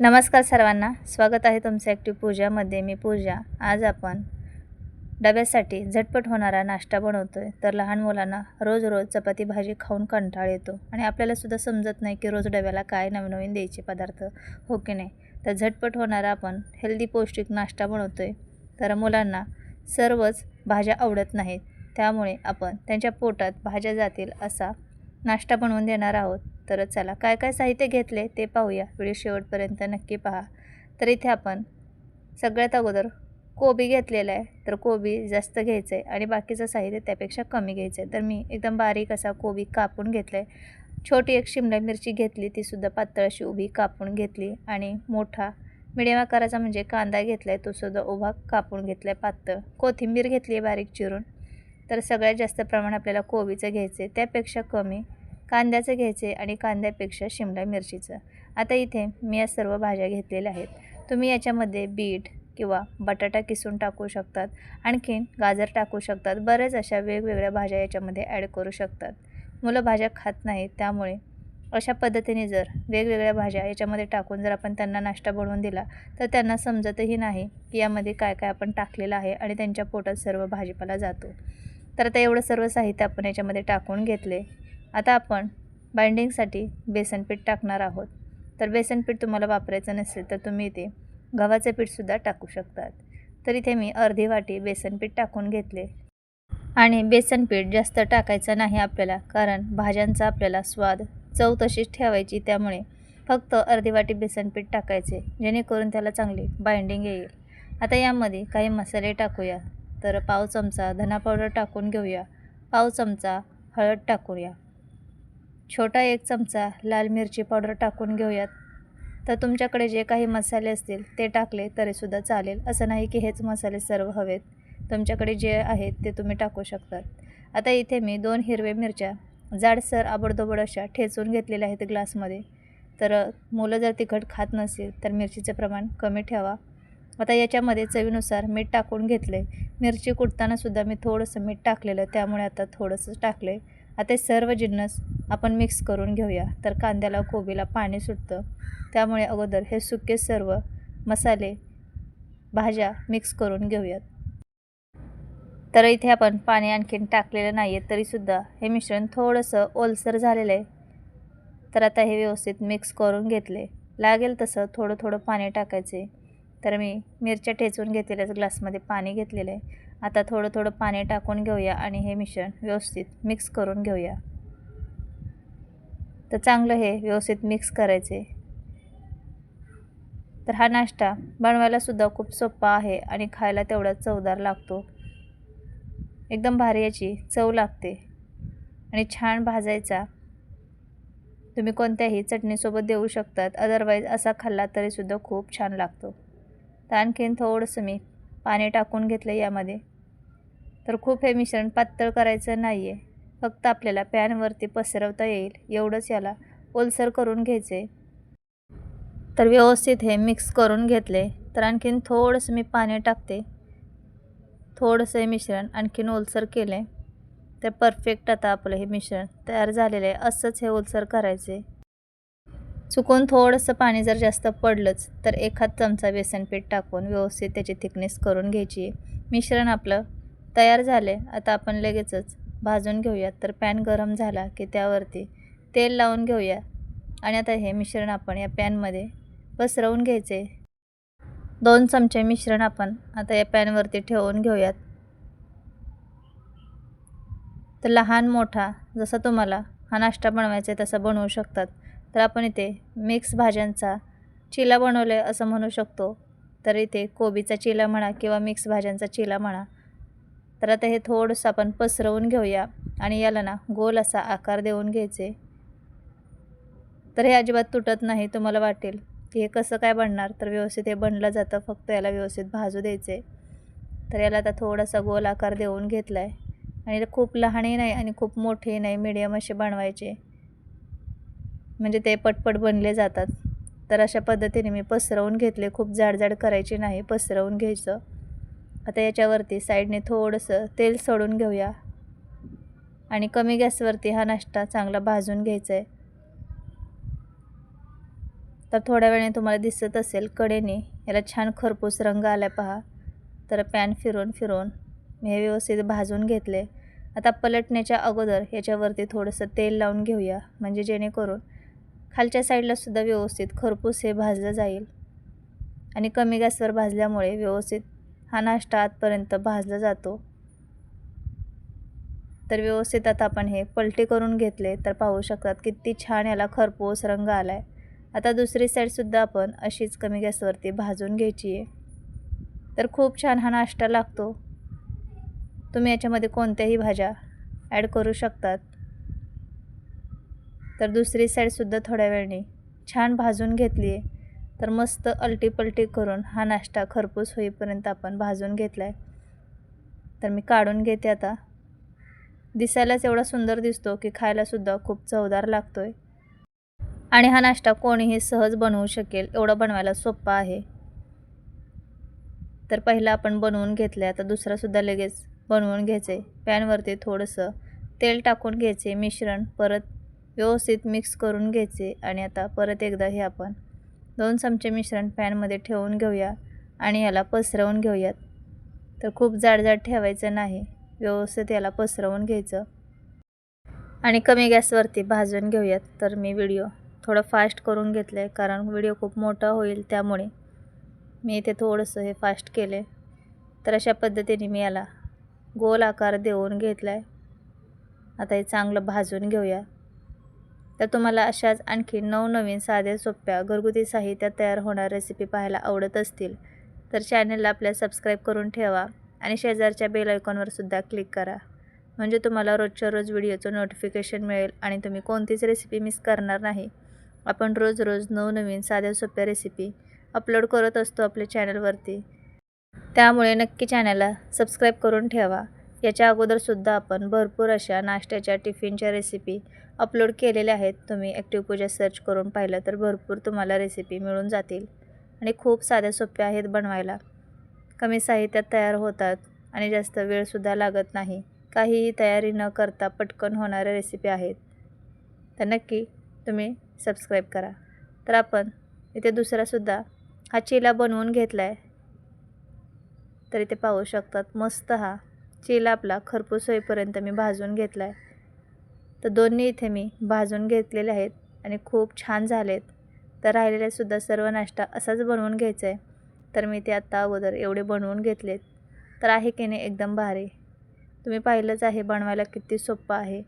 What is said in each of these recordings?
नमस्कार सर्वांना. स्वागत आहे तुमचं ॲक्टिव्ह पूजामध्ये मी पूजा. आज आपण डब्यासाठी झटपट होणारा नाश्ता बनवतो आहे तर लहान मुलांना रोज रोज चपाती भाजी खाऊन कंटाळ येतो आणि आपल्यालासुद्धा समजत नाही की रोज डब्याला काय नवीन नवीन द्यायचे पदार्थ हो की नाही? तर झटपट होणारा आपण हेल्दी पौष्टिक नाश्ता बनवतो आहे तर मुलांना सर्वच भाज्या आवडत नाहीत. त्यामुळे आपण त्यांच्या पोटात भाज्या जातील असा नाश्ता बनवून देणार आहोत. तर चला काय काय साहित्य घेतले ते पाहूया. व्हिडिओ शेवटपर्यंत नक्की पहा. तर इथे आपण सगळ्यात अगोदर कोबी घेतलेला आहे. तर कोबी जास्त घ्यायचं आहे आणि बाकीचं साहित्य त्यापेक्षा कमी घ्यायचं आहे. तर मी एकदम बारीक असा कोबी कापून घेतला आहे छोटी एक शिमला मिरची घेतली तीसुद्धा पातळ अशी उभी कापून घेतली आणि मोठा मिडियम आकाराचा म्हणजे कांदा घेतला आहे तोसुद्धा उभा कापून घेतला आहे पातळ. कोथिंबीर घेतली आहे बारीक चिरून. तर सगळ्यात जास्त प्रमाण आपल्याला कोबीचं घ्यायचं आहे त्यापेक्षा कमी कांद्याचं घ्यायचे आणि कांद्यापेक्षा शिमला मिरचीचं. आता इथे मी या सर्व भाज्या घेतलेल्या आहेत. तुम्ही याच्यामध्ये बीट किंवा बटाटा किसून टाकू शकतात. आणखीन गाजर टाकू शकतात. बऱ्याच अशा वेगवेगळ्या भाज्या याच्यामध्ये ॲड करू शकतात. मुलं भाज्या खात नाहीत त्यामुळे अशा पद्धतीने जर वेगवेगळ्या भाज्या याच्यामध्ये टाकून जर आपण त्यांना नाश्ता बनवून दिला तर त्यांना समजतही नाही की यामध्ये काय काय आपण टाकलेलं आहे आणि त्यांच्या पोटात सर्व भाजीपाला जातो. तर आता एवढं सर्व साहित्य आपण याच्यामध्ये टाकून घेतले. आता आपण बाइंडिंगसाठी बेसन पीठ टाकणार आहोत. तर बेसन पीठ तुम्हाला वापरायचं नसेल तर तुम्ही इथे गव्हाचे पीठसुद्धा टाकू शकतात. तर इथे मी अर्धी वाटी बेसन पीठ टाकून घेतले. आणि बेसन पीठ जास्त टाकायचं नाही आपल्याला कारण भाज्यांचा आपल्याला स्वाद चव तशीच ठेवायची त्यामुळे फक्त अर्धी वाटी बेसन पीठ टाकायचे जेणेकरून त्याला चांगली बाइंडिंग येईल. आता यामध्ये काही मसाले टाकूया. तर पाव चमचा धना पावडर टाकून घेऊया. पाव चमचा हळद टाकूया. छोटा एक चमचा लाल मिरची पावडर टाकून घेऊयात. तर तुमच्याकडे जे काही मसाले असतील ते टाकले तरीसुद्धा चालेल. असं नाही की हेच मसाले सर्व हवेत. तुमच्याकडे जे आहेत ते तुम्ही टाकू शकतात. आता इथे मी दोन हिरवे मिरच्या जाडसर आबडदोबड अशा ठेचून घेतलेल्या आहेत ग्लासमध्ये. तर मुलं जर तिखट खात नसेल तर मिरचीचं प्रमाण कमी ठेवा. आता याच्यामध्ये चवीनुसार मीठ टाकून घेतले. मिरची कुटतानासुद्धा मी थोडंसं मीठ टाकलेलं त्यामुळे आता थोडंसं टाकले. आहे आता सर्व जिन्नस आपण मिक्स करून घेऊया. तर कांद्याला कोबीला पाणी सुटतं. त्यामुळे अगोदर हे सुके सर्व मसाले भाज्या मिक्स करून घेऊयात. तर इथे आपण पाणी आणखीन टाकलेलं नाही आहे तरीसुद्धा हे मिश्रण थोडंसं ओलसर झालेलं आहे. तर आता हे व्यवस्थित मिक्स करून घेतले. लागेल तसं थोडं थोडं पाणी टाकायचे. तर मी मिरच्या ठेचून घेतलेल्याच ग्लासमध्ये पाणी घेतलेलं आहे. आता थोडं थोडं पाणी टाकून घेऊया आणि हे मिश्रण व्यवस्थित मिक्स करून घेऊया. तर चांगलं हे व्यवस्थित मिक्स करायचे. तर हा नाश्ता बनवायलासुद्धा खूप सोपा आहे आणि खायला तेवढा चवदार लागतो. एकदम भारी याची चव लागते. आणि छान भाजायचा. तुम्ही कोणत्याही चटणीसोबत देऊ शकतात. अदरवाईज असा खाल्ला तरीसुद्धा खूप छान लागतो. तर आणखीन थोडंसं मी पाणी टाकून घेतलं यामध्ये. तर खूप हे मिश्रण पातळ करायचं नाही आहे फक्त आपल्याला पॅनवरती पसरवता येईल. एवढंच याला ओलसर करून घ्यायचे तर व्यवस्थित हे मिक्स करून घेतले. तर आणखीन थोडंसं मी पाणी टाकते. थोडंसं हे मिश्रण आणखीन ओलसर केले तर परफेक्ट आता आपलं हे मिश्रण तयार झालेलं आहे. असंच हे ओलसर करायचे चुकून थोडंसं पाणी जर जास्त पडलंच तर एखाद चमचा बेसनपीठ टाकून व्यवस्थित त्याची थिकनेस करून घ्यायची. मिश्रण आपलं तयार झाले आता आपण लगेचच भाजून घेऊयात. तर पॅन गरम झाला की त्यावरती तेल लावून घेऊया. आणि आता हे मिश्रण आपण या पॅनमध्ये पसरवून घ्यायचे. दोन चमचे मिश्रण आपण आता या पॅनवरती ठेवून घेऊयात. तर लहान मोठा जसा तुम्हाला हा नाश्ता बनवायचा आहे तसा बनवू शकतात. तर आपण इथे मिक्स भाज्यांचा चिला बनवलं आहे असं म्हणू शकतो. तर इथे कोबीचा चिला म्हणा किंवा मिक्स भाज्यांचा चिला म्हणा. तर आता हे थोडंसं आपण पसरवून घेऊया आणि याला ना गोल असा आकार देऊन घ्यायचे. तर हे अजिबात तुटत नाही तुम्हाला वाटेल की हे कसं काय बनणार? तर व्यवस्थित हे बनलं जातं फक्त याला व्यवस्थित भाजू द्यायचे. तर याला आता थोडासा गोल आकार देऊन घेतला आहे आणि खूप लहानही नाही आणि खूप मोठेही नाही मिडियम असे बनवायचे. म्हणजे ते पटपट बनले जातात. तर अशा पद्धतीने मी पसरवून घेतले. खूप जाडजाड करायची नाही पसरवून घ्यायचं. आता याच्यावरती साईडने थोडंसं तेल सोडून घेऊया. आणि कमी गॅसवरती हा नाश्ता चांगला भाजून घ्यायचा आहे तर थोड्या वेळाने तुम्हाला दिसत असेल कडेने. याला छान खरपूस रंग आला पहा. तर पॅन फिरून फिरून मी हे व्यवस्थित भाजून घेतले. आता पलटण्याच्या अगोदर याच्यावरती थोडंसं तेल लावून घेऊया. म्हणजे जेणेकरून खालच्या साईडला सुद्धा व्यवस्थित खरपूस हे भाजलं जाईल. आणि कमी गॅसवर भाजल्यामुळे व्यवस्थित हा नाश्ता आतपर्यंत भाजला जातो. तर व्यवस्थित आता आपण हे पलटी करून घेतले तर पाहू शकतात किती छान याला खरपूस रंग आला आहे आता दुसरी साईडसुद्धा आपण अशीच कमी गॅसवरती भाजून घ्यायची आहे. तर खूप छान हा नाश्ता लागतो. तुम्ही याच्यामध्ये कोणत्याही भाज्या ॲड करू शकतात. तर दुसरी साईडसुद्धा थोड्या वेळाने छान भाजून घेतली आहे तर मस्त अलटीपलटी करून हा नाश्ता खरपूस होईपर्यंत आपण भाजून घेतला आहे तर मी काढून घेते आता. दिसायलाच एवढा सुंदर दिसतो की खायलासुद्धा खूप चवदार लागतो आहे आणि हा नाश्ता कोणीही सहज बनवू शकेल एवढा बनवायला सोपा आहे. तर पहिला आपण बनवून घेतलं आहे आता दुसरासुद्धा लगेच बनवून घ्यायचे पॅनवरती थोडंसं तेल टाकून घ्यायचे मिश्रण. परत व्यवस्थित मिक्स करून घ्यायचे आणि आता परत एकदा हे आपण दोन चमचे मिश्रण पॅनमध्ये ठेवून घेऊया आणि याला पसरवून घेऊयात. तर खूप जाडजाड ठेवायचं नाही. व्यवस्थित याला पसरवून घ्यायचं. आणि कमी गॅसवरती भाजून घेऊयात. तर मी व्हिडिओ थोडं फास्ट करून घेतलं आहे कारण व्हिडिओ खूप मोठा होईल त्यामुळे मी इथे थोडंसं हे फास्ट केले तर अशा पद्धतीने मी याला गोल आकार देऊन घेतला आहे आता हे चांगलं भाजून घेऊया. तर तुम्हाला अशाच आणखी नवनवीन साध्या सोप्या घरगुती साहित्यात तयार होणार रेसिपी पाहायला आवडत असतील तर चॅनलला आपल्या सबस्क्राईब करून ठेवा आणि शेजारच्या बेल आयकॉनवर सुद्धा क्लिक करा. म्हणजे तुम्हाला रोजच्या रोज व्हिडिओचं नोटिफिकेशन मिळेल आणि तुम्ही कोणतीच रेसिपी मिस करणार नाही. आपण रोज रोज नवनवीन साध्या सोप्या रेसिपी अपलोड करत असतो आपल्या चॅनलवरती त्यामुळे नक्की चॅनलला सबस्क्राईब करून ठेवा. याच्या अगोदरसुद्धा आपण भरपूर अशा नाश्त्याच्या टिफिनच्या रेसिपी अपलोड केलेले आहेत. तुम्ही ॲक्टिव्ह पूजा सर्च करून पाहिलं तर भरपूर तुम्हाला रेसिपी मिळून जातील. आणि खूप साध्या सोप्या आहेत बनवायला. कमी साहित्यात तयार होतात आणि जास्त वेळसुद्धा लागत नाही. काहीही तयारी न करता पटकन होणाऱ्या रेसिपी आहेत. तर नक्की तुम्ही सबस्क्राईब करा. तर आपण इथे दुसरासुद्धा हा चिला बनवून घेतला आहे तर इथे पाहू शकतात मस्त हा चिला आपला खरपूस होईपर्यंत मी भाजून घेतला आहे तर दोन्ही इथे मी भाजून घेतलेले आहेत आणि खूप छान झालेत. तर राहिलेलेसुद्धा सर्व नाश्ता असाच बनवून घ्यायचा आहे तर मी ते आत्ता अगोदर एवढे बनवून घेतलेत. तर आहे की नाही एकदम भारी. तुम्ही पाहिलंच आहे बनवायला किती सोपं आहे.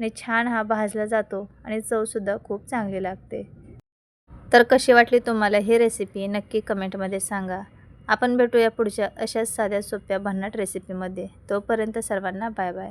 आणि छान हा भाजला जातो आणि चवसुद्धा खूप चांगली लागते. तर कशी वाटली तुम्हाला ही रेसिपी नक्की कमेंटमध्ये सांगा. आपण भेटूया पुढच्या अशाच साध्या सोप्या भन्नाट रेसिपीमध्ये तोपर्यंत सर्वांना बाय बाय